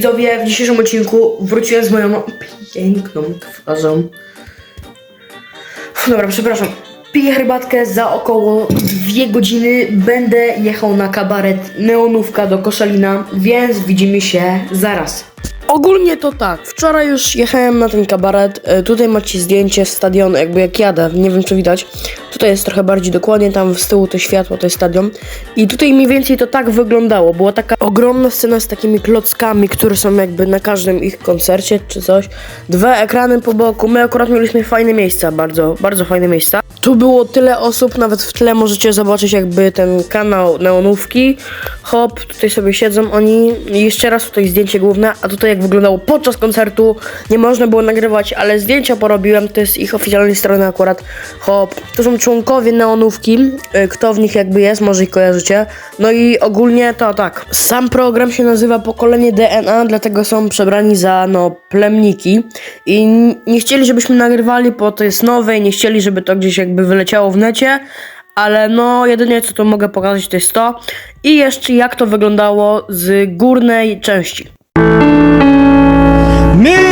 widzowie, w dzisiejszym odcinku wróciłem z moją piękną twarzą. Dobra, przepraszam. Piję herbatkę za około dwie godziny. Będę jechał na kabaret Neonówka do Koszalina, więc widzimy się zaraz. Ogólnie to tak, wczoraj już jechałem na ten kabaret, e, tutaj macie zdjęcie stadionu, jakby jak jadę, nie wiem czy widać. Tutaj jest trochę bardziej dokładnie, tam z tyłu to światło, to jest stadion. I tutaj mniej więcej to tak wyglądało, była taka ogromna scena z takimi klockami, które są jakby na każdym ich koncercie czy coś. Dwa ekrany po boku, my akurat mieliśmy fajne miejsca, bardzo, bardzo fajne miejsca. Tu było tyle osób, nawet w tle możecie zobaczyć jakby ten kanał neonówki. Hop, tutaj sobie siedzą oni. Jeszcze raz tutaj zdjęcie główne, a tutaj jak wyglądało podczas koncertu. Nie można było nagrywać, ale zdjęcia porobiłem, to jest ich oficjalnej strony akurat. Hop, to są członkowie neonówki, y, kto w nich jakby jest, może ich kojarzycie. No i ogólnie to tak. Sam program się nazywa Pokolenie DNA, dlatego są przebrani za no plemniki. I nie chcieli, żebyśmy nagrywali, bo to jest nowe i nie chcieli, żeby to gdzieś jakby wyleciało w necie. Ale no, jedynie co tu mogę pokazać to jest to. I jeszcze jak to wyglądało z górnej części. Mr.